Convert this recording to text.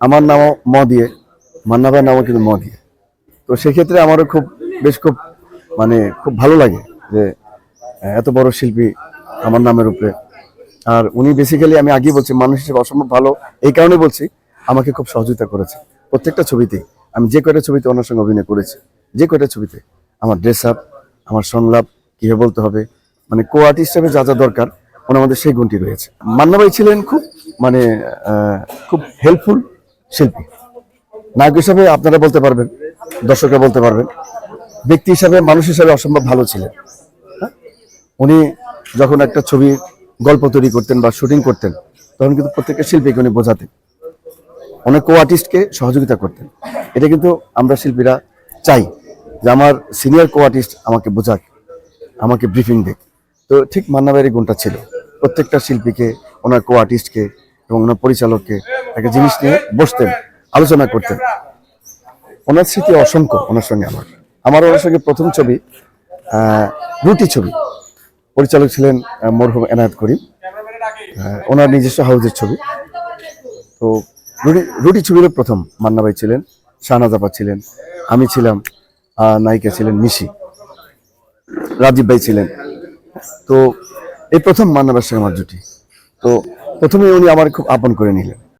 আমার নামও ম দিয়ে মান্না ভাইয়ের নামও কিন্তু ম দিয়ে তো সেক্ষেত্রে আমারও খুব, বেশ খুব মানে খুব ভালো লাগে যে এত বড় শিল্পী আমার নামের উপরে। আর উনি বেসিক্যালি আমি আগেই বলছি, মানুষ হিসেবে অসম্ভব ভালো, এই কারণে বলছি, আমাকে খুব সহযোগিতা করেছে। প্রত্যেকটা ছবিতে আমি যে কয়টা ছবিতে ওনার সঙ্গে অভিনয় করেছি, যে কয়টা ছবিতে, আমার ড্রেস আপ আমার সংলাপ, কীভাবে বলতে হবে মানে কো আর্টিস্ট হিসেবে যা যা দরকার, ওনার মধ্যে সেই গুণটি রয়েছে। মান্না ভাই ছিলেন খুব মানে খুব হেল্পফুল শিল্পী। নায়ক হিসাবে আপনারা বলতে পারবেন, দর্শকরা বলতে পারবেন। ব্যক্তি হিসাবে, মানুষ হিসাবে অসম্ভব ভালো ছিলেন। হ্যাঁ? উনি যখন একটা ছবি, গল্প তৈরি করতেন বা শুটিং করতেন, তখন কিন্তু প্রত্যেকটা শিল্পীকে উনি বোঝাতেন। অনেক কো আর্টিস্টকে সহযোগিতা করতেন। এটা কিন্তু আমরা শিল্পীরা চাই যে আমার সিনিয়র কো আর্টিস্ট আমাকে বোঝাক, আমাকে ব্রিফিং দেখ তো ঠিক মান্নাবাইয়ের গুণটা ছিল। প্রত্যেকটা শিল্পীকে, ওনার কো আর্টিস্টকে এবং ওনার পরিচালককে একটা জিনিস নিয়ে বসতেন, আলোচনা করতেন। ওনার স্মৃতি অসংখ্য ওনার সঙ্গে আমার। আমার ওনার সঙ্গে প্রথম ছবি রুটি ছবি। পরিচালক ছিলেন মরহুম এনায়েত করিম। ওনার নিজস্ব হাউজের ছবি। তো রুটি রুটি ছবিরও প্রথম মান্না ভাই ছিলেন, শাহনাজ আপা ছিলেন, আমি ছিলাম নায়িকা ছিলেন নিশি, রাজীব ভাই ছিলেন। তো এই প্রথম মান্না ভাইয়ের সঙ্গে আমার জুটি। তো প্রথমে উনি আমার খুব আপন করে নিলেন।